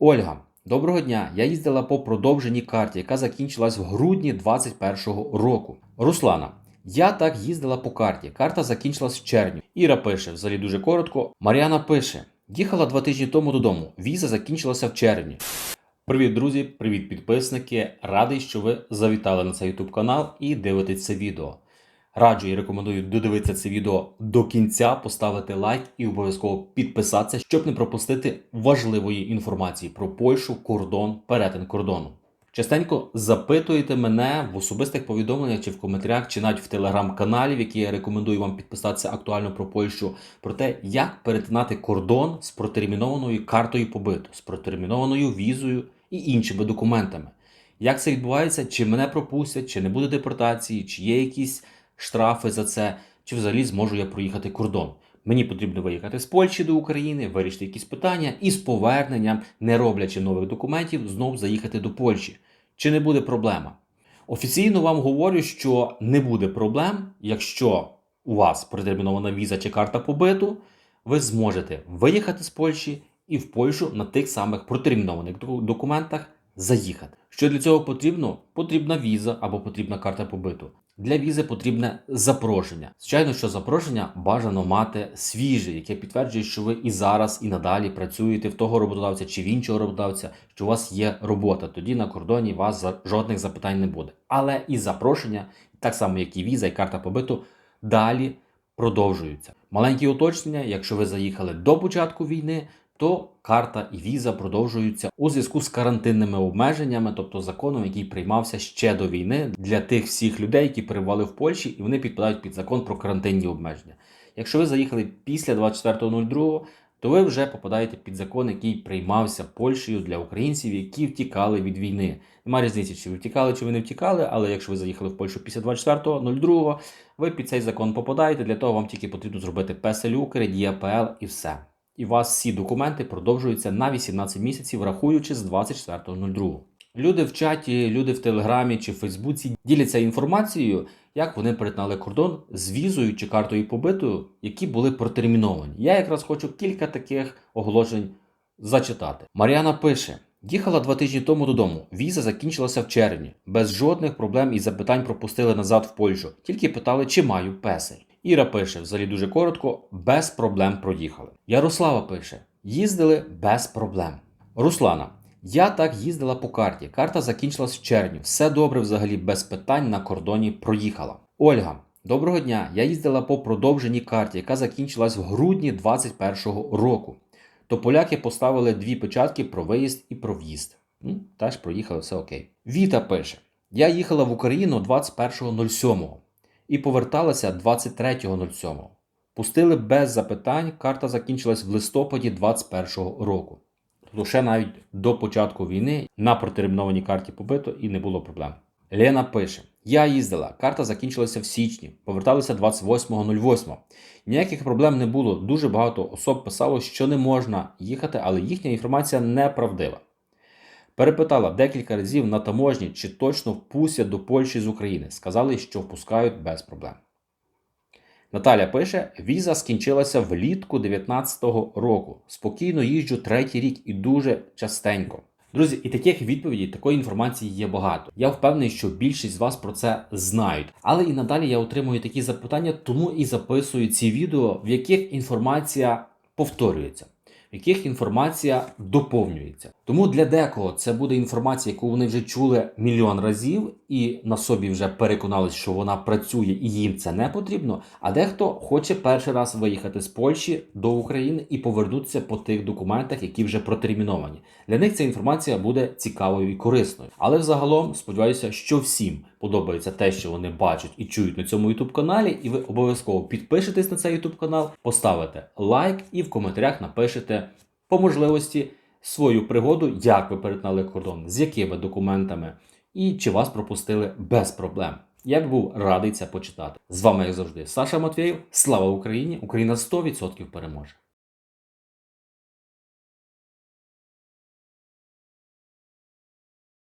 Ольга, доброго дня. Я їздила по продовженій карті, яка закінчилась в грудні 2021 року. Руслана, я так їздила по карті. Карта закінчилась в червні. Іра пише, взагалі дуже коротко. Мар'яна пише: їхала два тижні тому додому. Віза закінчилася в червні. Привіт, друзі! Привіт, підписники! Радий, що ви завітали на цей YouTube канал і дивитесь це відео. Раджу і рекомендую додивитися це відео до кінця, поставити лайк і обов'язково підписатися, щоб не пропустити важливої інформації про Польщу, кордон, перетин кордону. Частенько запитуєте мене в особистих повідомленнях чи в коментарях, чи навіть в телеграм-каналі, в який я рекомендую вам підписатися актуально про Польщу, про те, як перетинати кордон з протермінованою картою побиту, з протермінованою візою і іншими документами. Як це відбувається, чи мене пропустять, чи не буде депортації, чи є якісь штрафи за це, чи взагалі зможу я проїхати кордон. Мені потрібно виїхати з Польщі до України, вирішити якісь питання і з поверненням, не роблячи нових документів, знов заїхати до Польщі. Чи не буде проблема? Офіційно вам говорю, що не буде проблем, якщо у вас протермінована віза чи карта побиту, ви зможете виїхати з Польщі і в Польщу на тих самих протермінованих документах заїхати. Що для цього потрібно? Потрібна віза або потрібна карта побиту. Для візи потрібне запрошення. Звичайно, що запрошення бажано мати свіже, яке підтверджує, що ви і зараз, і надалі працюєте в того роботодавця чи в іншого роботодавця, що у вас є робота. Тоді на кордоні вас жодних запитань не буде. Але і запрошення, так само як і віза, і карта побиту, далі продовжуються. Маленькі уточнення: якщо ви заїхали до початку війни, то карта і віза продовжуються у зв'язку з карантинними обмеженнями, тобто законом, який приймався ще до війни для тих всіх людей, які перебували в Польщі, і вони підпадають під закон про карантинні обмеження. Якщо ви заїхали після 24.02, то ви вже попадаєте під закон, який приймався Польщею для українців, які втікали від війни. Немає різниці, чи ви втікали, чи ви не втікали, але якщо ви заїхали в Польщу після 24.02, ви під цей закон попадаєте. Для того вам тільки потрібно зробити ПСЛЮ, ДІАПЛ і все. І у вас всі документи продовжуються на 18 місяців, рахуючи з 24.02. Люди в чаті, люди в Телеграмі чи Фейсбуці діляться інформацією, як вони перетинали кордон з візою чи картою побитою, які були протерміновані. Я якраз хочу кілька таких оголошень зачитати. Мар'яна пише: їхала два тижні тому додому. Віза закінчилася в червні. Без жодних проблем і запитань пропустили назад в Польщу. Тільки питали, чи маю песель. Іра пише, взагалі дуже коротко, без проблем проїхали. Ярослава пише: їздили без проблем. Руслана. Я так їздила по карті. Карта закінчилась в червні. Все добре, взагалі, без питань на кордоні проїхала. Ольга, доброго дня. Я їздила по продовженій карті, яка закінчилась в грудні 2021 року. То поляки поставили дві печатки про виїзд і про в'їзд. Теж проїхали, все окей. Віта пише: Я їхала в Україну 21.07 і поверталася 23.07. Пустили без запитань, карта закінчилась в листопаді 2021 року. Тобто ще навіть до початку війни на протермінованій карті побито і не було проблем. Лена пише: Я їздила, карта закінчилася в січні, поверталися 28.08. Ніяких проблем не було. Дуже багато особ писало, що не можна їхати, але їхня інформація неправдива. Перепитала декілька разів на таможні, чи точно впустять до Польщі з України. Сказали, що впускають без проблем. Наталя пише: віза скінчилася влітку 19-го року. Спокійно їжджу третій рік і дуже частенько. Друзі, і таких відповідей, такої інформації є багато. Я впевнений, що більшість з вас про це знають. Але і надалі я отримую такі запитання, тому і записую ці відео, в яких інформація повторюється, в яких інформація доповнюється. Тому для декого це буде інформація, яку вони вже чули мільйон разів, і на собі вже переконались, що вона працює і їм це не потрібно. А дехто хоче перший раз виїхати з Польщі до України і повернутися по тих документах, які вже протерміновані. Для них ця інформація буде цікавою і корисною. Але взагалом сподіваюся, що всім подобається те, що вони бачать і чують на цьому youtube каналі, і ви обов'язково підпишетесь на цей youtube канал, поставите лайк і в коментарях напишете по можливості свою пригоду, як ви перетнали кордон, з якими документами, і чи вас пропустили без проблем. Я б був радий це почитати. З вами, як завжди, Саша Матвєєв. Слава Україні! Україна 100% переможе!